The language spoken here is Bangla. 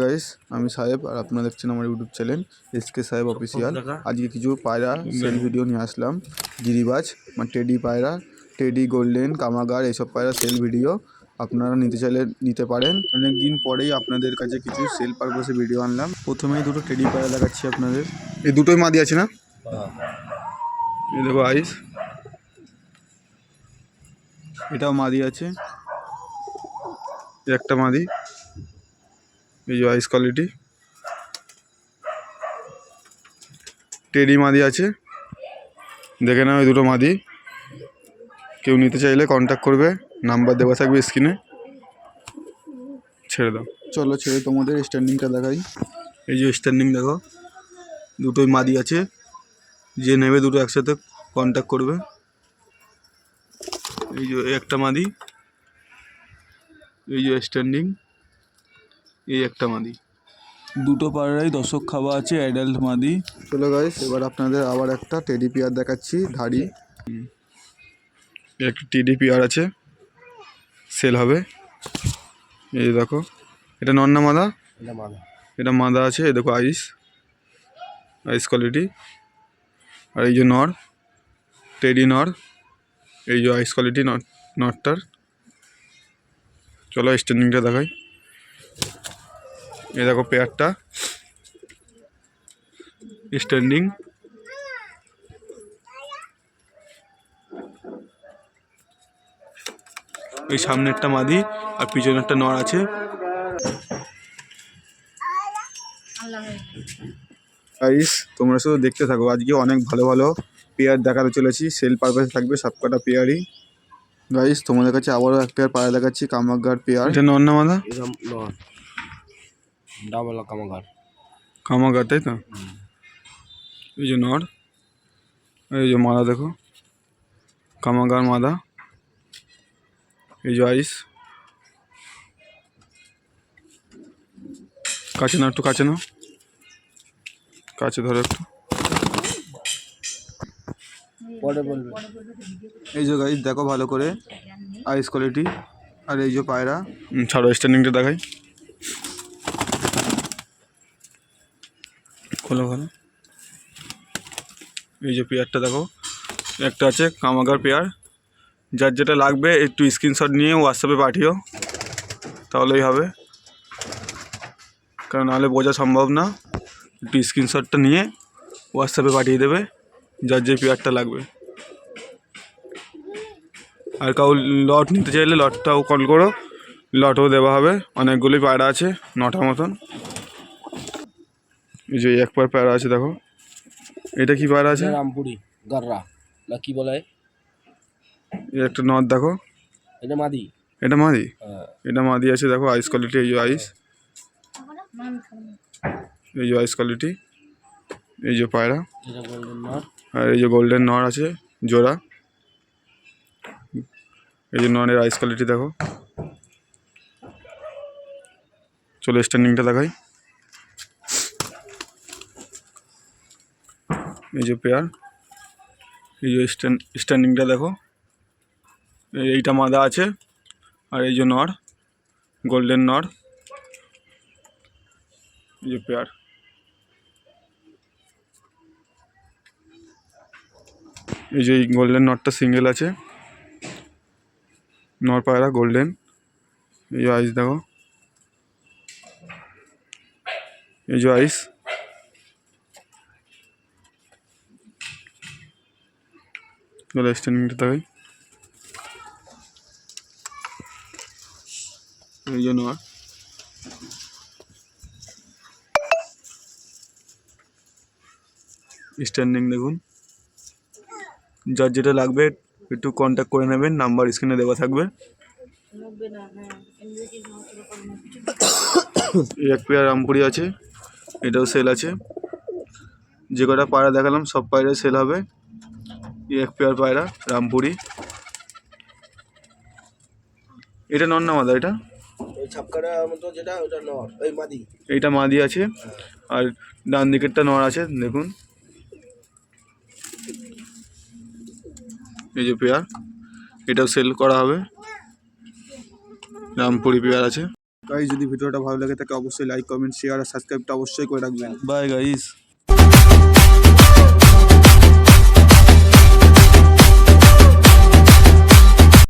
গাইস আমি সাহেব আর আপনারা দেখছেন আমার YouTube channel S K Saheb official আজকে কিছু পায়রা সেল ভিডিও নিয়ে আসলাম। গিরিবাজ মানে টেডি পায়রা টেডি গোল্ডেন কামাগার এইসব পায়রা সেল ভিডিও আপনারা নিতে চাইলে নিতে পারেন। অনেক দিন পরেই আপনাদের কাছে কিছু সেল পারপাসে ভিডিও আনলাম। প্রথমেই দুটো টেডি পায়রা দেখাচ্ছি আপনাদের। এই দুটোই মাদি আছে না? দেখো আইস এটাও মাদি আছে। একটা মাদি। এই যে আইস কোয়ালিটি টেডি মাদি আছে। দেখে নাও এই দুটো মাদি। কেউ নিতে চাইলে কন্ট্যাক্ট করবে। নাম্বার দেওয়া থাকবে স্ক্রিনে ছেড়ে দাও। চলো ছেড়ে তোমাদের স্ট্যান্ডিংটা দেখাই। এই যে স্ট্যান্ডিং দেখো। দুটোই মাদি আছে। যে নেবে দুটো একসাথে কন্ট্যাক্ট করবে। এই যে একটা মাদি। এই যে স্ট্যান্ডিং এই একটা মাদি। দুটো পাড়াই দর্শক খাওয়া আছে অ্যাডাল্ট মাদি। চলো গাইস এবার আপনাদের আবার একটা টেডি পিয়ার দেখাচ্ছি ধাড়ি। একটা টেডি পিয়ার আছে সেল হবে। এই দেখো এটা নন্না মাদা? এটা মাদা। আছে এই দেখো আইস আইস কোয়ালিটি আর এই যে নর টেডি নর এই যে আইস কোয়ালিটি নটটার চলো স্ট্যান্ডিংটা দেখাই। এই দেখো পেয়ারটা। স্ট্যান্ডিং এই সামনেরটা মাদি আর পিছনেরটা নর আছে। গাইস তোমরা শুধু দেখতে থাকো। আজকে অনেক ভালো ভালো পেয়ার দেখাতে চলেছি। সেল পারপাসে থাকবে সবকটা পেয়ারই। গাইস তোমাদের কাছে আবারও এক পেয়ার পায়রা দেখাচ্ছি কামাগার পেয়ার। এটা নর না মাদা? ডাবল কামাগার কামাগার তাই তো? এই যে নর এই যে মাদা দেখো কামাগার মাদা এই যে আইস। কাছে না একটু কাছে না কাছে ধরো একটু। পরে বলবে। এই যে গাইস দেখো ভালো করে আইস কোয়ালিটি আর এই যে পায়রা। ছাড়ো স্ট্যান্ডিংটা দেখাই। খোলো খোলো এই যে পেয়ারটা দেখো, একটা আছে কামাগার পেয়ার। যার যেটা লাগবে, একটু স্ক্রিনশট নিয়ে হোয়াটসঅ্যাপে পাঠিও তাহলেই হবে। কারণ নাহলে বোঝা সম্ভব না। একটু স্ক্রিনশটটা নিয়ে হোয়াটসঅ্যাপে পাঠিয়ে দেবে, যার যে পেয়ারটা লাগবে। আর কাউ লট নিতে চাইলে লটটাও কল করো। লটও দেওয়া হবে। অনেকগুলি পায়রা আছে, নটা মতন। এই যে এক পার পায়রা আছে দেখো। এটা কি পায়রা আছে? রামপুরি গাররা না কি বলে? এই একটা নট দেখো। এটা মাদি। এটা মাদি? হ্যাঁ। এটা মাদি আছে দেখো আইস কোয়ালিটি এই যে আইস এই যে আইস কোয়ালিটি এই যে পায়রা। আর এই যে গোল্ডেন নর আছে জোড়া। এই যে নরের আইস কোয়ালিটি দেখো। চলো স্ট্যান্ডিংটা দেখাই। এই যে পেয়ার, এই যে স্ট্যান্ড স্ট্যান্ডিংটা দেখো। এই- এইটা মাদা আছে, আর এই যে নর, গোল্ডেন নর। এই যে পেয়ার। এই যে গোল্ডেন নটটা সিঙ্গেল আছে। নর পায়রা গোল্ডেন। এই যে আইস দেখো। এই যে আইস। চলো স্ট্যান্ডিংটা দেখাই। এই যে নর স্ট্যান্ডিং দেখুন। যার যেটা লাগবে একটু কন্ট্যাক্ট করে নেবেন নাম্বার স্ক্রিনে দেওয়া থাকবে। এক পেয়ার রামপুরি আছে, এটাও সেল আছে। যে কটা পায়রা দেখালাম, সব পায়রা সেল হবে। এক পেয়ার পায়রা রামপুরি। এটা নন না মাদা এটা? ছাপকাটা মতো যেটা ওটা নট ওই মাদি। এইটা মাদি আছে। আর ডান দিকেরটা নর আছে দেখুন। এই যে পেয়ার এটাও সেল করা হবে। রামপুরি পেয়ার আছে। গাইজ যদি ভিডিওটা ভালো লাগে তাকে অবশ্যই লাইক কমেন্ট শেয়ার আর সাবস্ক্রাইবটা অবশ্যই করে রাখবেন। Bye guys